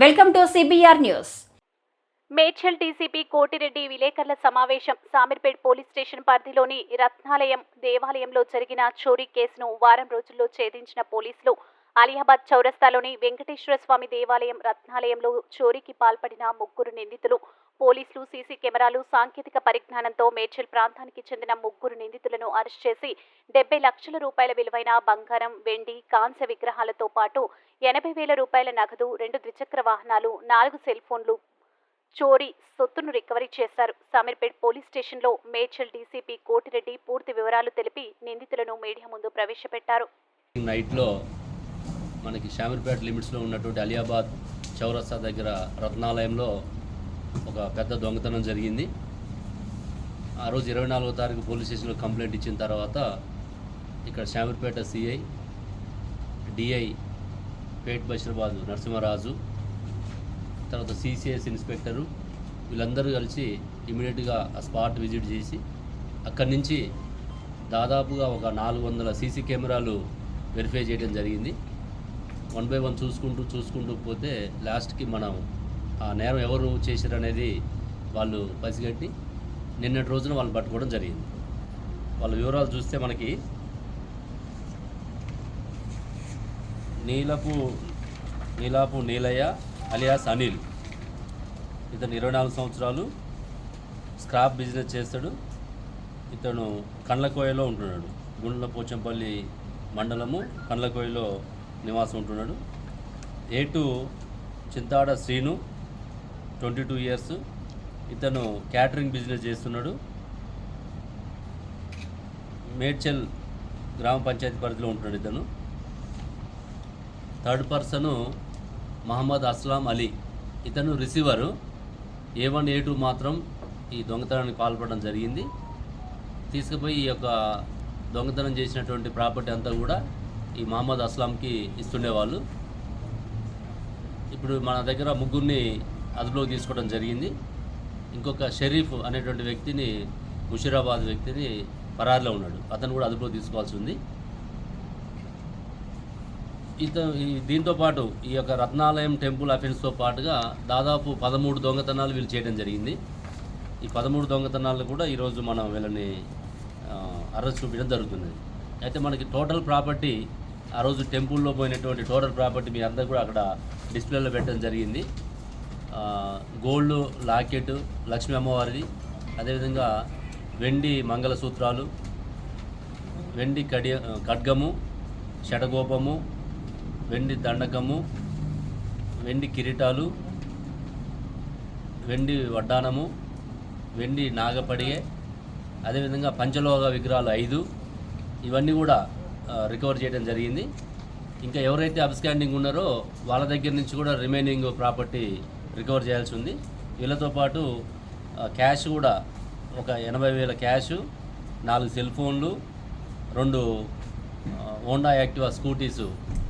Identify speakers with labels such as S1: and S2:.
S1: Welcome to CBR news
S2: Medchal DCP Kotireddy విలేకరుల సమావేశం Shamirpet police station పరిధిలోని రత్నాలయం దేవాలయంలో జరిగిన చోరీ కేసును వారం రోజుల్లో ఛేదించిన పోలీసులు అలియాబాద్ చౌరస్తాలోని వెంకటేశ్వర స్వామి దేవాలయం రత్నాలయంలో చోరీకి పాల్పడిన ముగ్గురు నిందితులు పోలీసులు సీసీ కెమెరాలు సాంకేతిక పరిజ్ఞానంతో మేడ్చల్ ప్రాంతానికి చెందిన ముగ్గురు నిందితులను అరెస్ట్ చేసి డెబ్బై లక్షల రూపాయల విలువైన బంగారం వెండి కాంస్య విగ్రహాలతో పాటు ఎనభై వేల రూపాయల నగదు రెండు ద్విచక్ర వాహనాలు నాలుగు సెల్ ఫోన్లు చోరీ సొత్తును రికవరీ చేశారు. సమీర్పేట్ పోలీస్ స్టేషన్లో మేడ్చల్ డీసీపీ కోటిరెడ్డి పూర్తి వివరాలు తెలిపి నిందితులను మీడియా ముందు ప్రవేశపెట్టారు.
S3: నైట్లో మనకి షామీర్పేట లిమిట్స్లో ఉన్నటువంటి అలియాబాద్ చౌరస్తా దగ్గర రత్నాలయంలో ఒక పెద్ద దొంగతనం జరిగింది. ఆ రోజు ఇరవై నాలుగో తారీఖు పోలీస్ స్టేషన్లో కంప్లైంట్ ఇచ్చిన తర్వాత ఇక్కడ శామీర్పేట సిఐ డిఐ పేట్ బషీరాబాద్ నరసింహరాజు తర్వాత సిసిఎస్ ఇన్స్పెక్టరు వీళ్ళందరూ కలిసి ఇమీడియట్గా ఆ స్పాట్ విజిట్ చేసి అక్కడి నుంచి దాదాపుగా ఒక నాలుగు వందల సీసీ కెమెరాలు వెరిఫై చేయడం జరిగింది. వన్ బై వన్ చూసుకుంటూ చూసుకుంటూ పోతే లాస్ట్కి మనం ఆ నేరం ఎవరు చేశారు అనేది వాళ్ళు పసిగట్టి నిన్నటి రోజున వాళ్ళు పట్టుకోవడం జరిగింది. వాళ్ళ వివరాలు చూస్తే మనకి నీలపు నీలాపు నీలయ్య అలియాస్ అనిల్. ఇతను ఇరవై నాలుగు సంవత్సరాలు స్క్రాప్ బిజినెస్ చేస్తాడు. ఇతను కండ్లకోయలో ఉంటున్నాడు. గుండ్ల పోచంపల్లి మండలము కండ్లకోయలో నివాసం ఉంటున్నాడు. ఏటు Chintada Srinu twenty two years ఇతను క్యాటరింగ్ బిజినెస్ చేస్తున్నాడు. మేడ్చల్ గ్రామ పంచాయతీ పరిధిలో ఉంటున్నాడు ఇతను. Third person Mohammed Aslam Ali. ఇతను receiver A one A two మాత్రం ఈ దొంగతనానికి పాల్పడడం జరిగింది. తీసుకుపోయి ఈ యొక్క దొంగతనం చేసినటువంటి ప్రాపర్టీ అంతా కూడా ఈ మహమ్మద్ అస్లాంకి ఇస్తుండేవాళ్ళు. ఇప్పుడు మన దగ్గర ముగ్గురిని అదుపులోకి తీసుకోవడం జరిగింది. ఇంకొక షరీఫ్ అనేటువంటి వ్యక్తిని ముషీరాబాద్ వ్యక్తిని పరారిలో ఉన్నాడు. అతను కూడా అదుపులోకి తీసుకోవాల్సి ఉంది. ఇత ఈ దీంతో పాటు ఈ యొక్క రత్నాలయం టెంపుల్ అఫెన్స్తో పాటుగా దాదాపు పదమూడు దొంగతనాలు వీళ్ళు చేయడం జరిగింది. ఈ పదమూడు దొంగతనాలు కూడా ఈరోజు మనం వీళ్ళని అరెస్ట్ చూపించడం జరుగుతుంది అయితే మనకి టోటల్ ప్రాపర్టీ ఆ రోజు టెంపుల్లో పోయినటువంటి టోటల్ ప్రాపర్టీ మీ అందరూ కూడా అక్కడ డిస్ప్లేలో పెట్టడం జరిగింది. గోల్డ్ లాకెట్ లక్ష్మీ అమ్మవారిది. అదేవిధంగా వెండి మంగళసూత్రాలు వెండి కడి ఖడ్గము షటగోపము వెండి దండకము వెండి కిరీటాలు వెండి వడ్డానము వెండి నాగపడిగే అదేవిధంగా పంచలోహ విగ్రహాలు ఐదు. ఇవన్నీ కూడా రికవర్ చేయడం జరిగింది. ఇంకా ఎవరైతే అబ్స్కాండింగ్ ఉన్నారో వాళ్ళ దగ్గర నుంచి కూడా రిమైనింగ్ ప్రాపర్టీ రికవర్ చేయాల్సి ఉంది వీళ్ళతో పాటు క్యాష్ కూడా ఒక ఎనభై వేల క్యాష్ నాలుగు సెల్ ఫోన్లు రెండు హోండా యాక్టివా స్కూటీసు